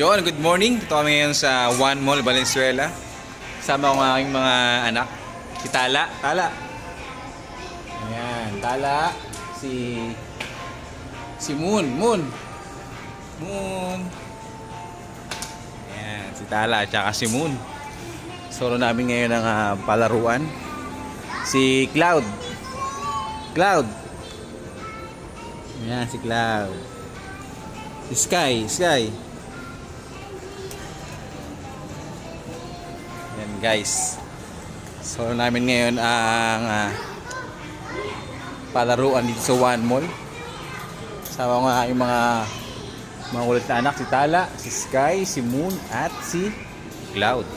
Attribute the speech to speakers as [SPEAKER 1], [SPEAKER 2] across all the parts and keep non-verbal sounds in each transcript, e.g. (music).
[SPEAKER 1] John, good morning. Ito kami ngayon sa One Mall, Valenzuela. Kasama ko ang aking mga anak. Si Tala. Tala. Ayan, Tala. Si... Si Moon. Moon. Moon. Ayan, si Tala at saka si Moon. Solo namin ngayon ang ah, palaruan. Si Cloud. Cloud. Ayan, si Cloud. Si Sky. Sky. Yan guys. So namin ngayon ang ah, palaruan dito sa One Mall. Sama ko nga yung mga mga kulit na anak, si Tala, si Sky, si Moon, at si Cloud.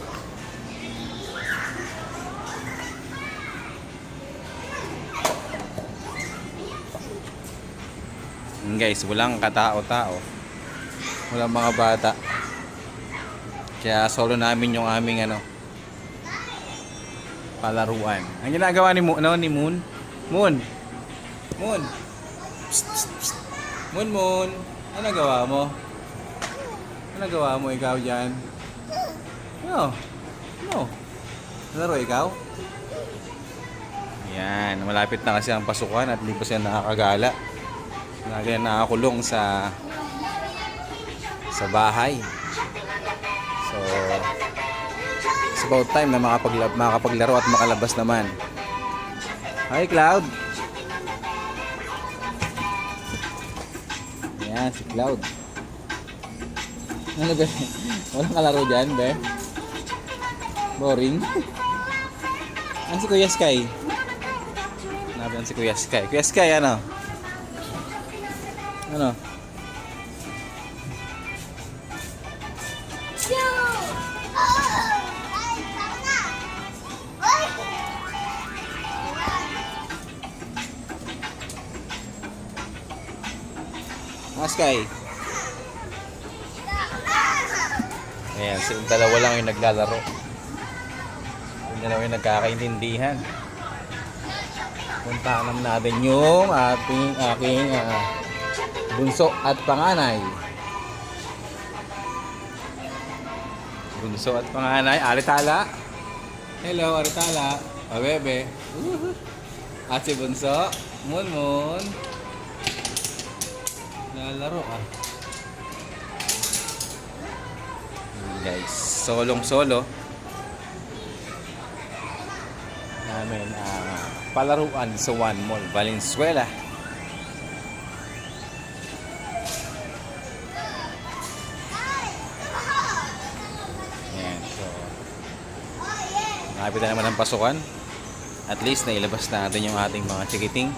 [SPEAKER 1] Yan guys, walang katao-tao. Walang mga bata. Kaya solo namin yung aming ano palaruan. Ang ginagawa ni Moon, ano, ni Moon? Moon. Moon. Psst, psst, psst. Moon, Moon. Ano gawa mo? Ano gawa mo ikaw diyan? Ano? Ano? Laro ikaw? Yan, malapit na kasi ang pasukan at hindi pa siya nakakagala. Lagi na nakakulong sa sa bahay. So, it's about time na makapagla- makapaglaro at makalabas naman. Hi, Cloud! Yan, si Cloud. Ano ba? (laughs) Walang kalaro dyan, be? Boring? Ano si Kuya Sky? Nabi si Kuya Sky. Kuya Sky, ano? Ano? Sky. Ayan, silang dalawa lang yung naglalaro. Yung dalawa yung nagkakaintindihan. Puntahan naman natin yung ating, aking ah, bunso at panganay. Bunso at panganay. Aritala. Hello, Aritala. O, bebe. At si Bunso. Moon, Moon. Lalaro ah. Guys, solong solo. Namin ah palaruan sa One Mall, Valenzuela. Ayan, so Malapit na naman ang pasukan. At least nailabas na natin yung ating mga chikiting.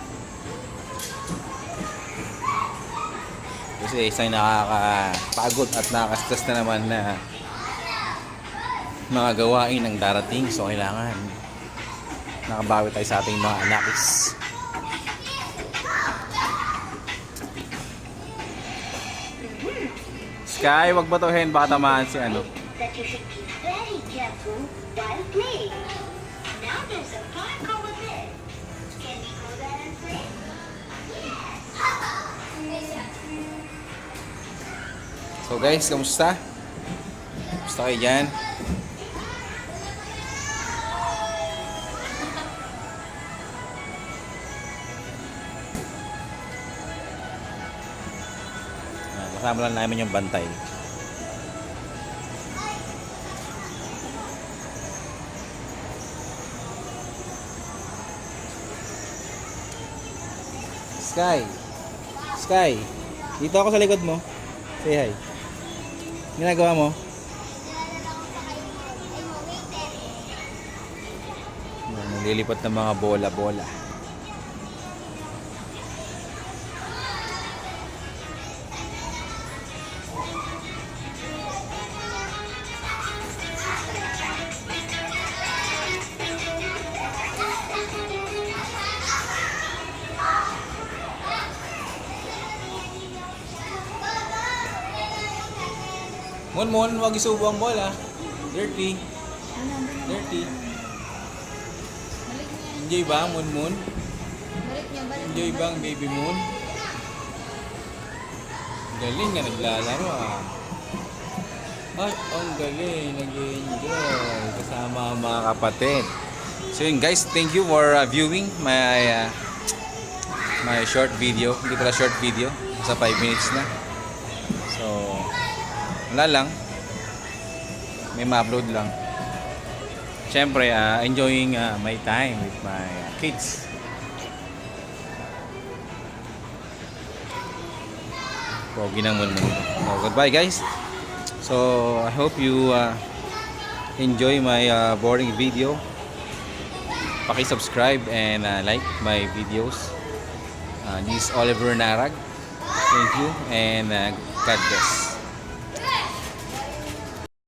[SPEAKER 1] Kasi isang nakakapagod at nakakastas na naman na mga gawain ng darating. So kailangan nakabawi tayo sa ating mga anakis. Sky, wag batuhin. Baka tamaan si ano.
[SPEAKER 2] that you should be very careful while playing. Now there's a
[SPEAKER 1] So guys, kamusta? Kamusta kayo dyan? Ayan, Kasama lang namin yung bantay. Sky! Sky! Dito ako sa likod mo. Say hi. Ginagawa mo? Ayan, Nililipat ng mga bola-bola. Mon Mon, wag isubo ang bola. Dirty. Dirty. Enjoy ba, Mon Mon? Enjoy ba ang baby Moon? Galing nga naglalaro ah. Ay, ang galing. Nag-enjoy. Kasama ang mga kapatid. So yun guys, thank you for uh, viewing my uh, my short video. Hindi pala short video. Sa 5 minutes na. Wala lang. May ma-upload lang. Siyempre, uh, enjoying uh, my time with my uh, kids. Pogi ng mulmul. So, goodbye guys. So, I hope you uh, enjoy my uh, boring video. Paki-subscribe and uh, like my videos. Uh, this is Oliver Narag. Thank you and uh, God bless.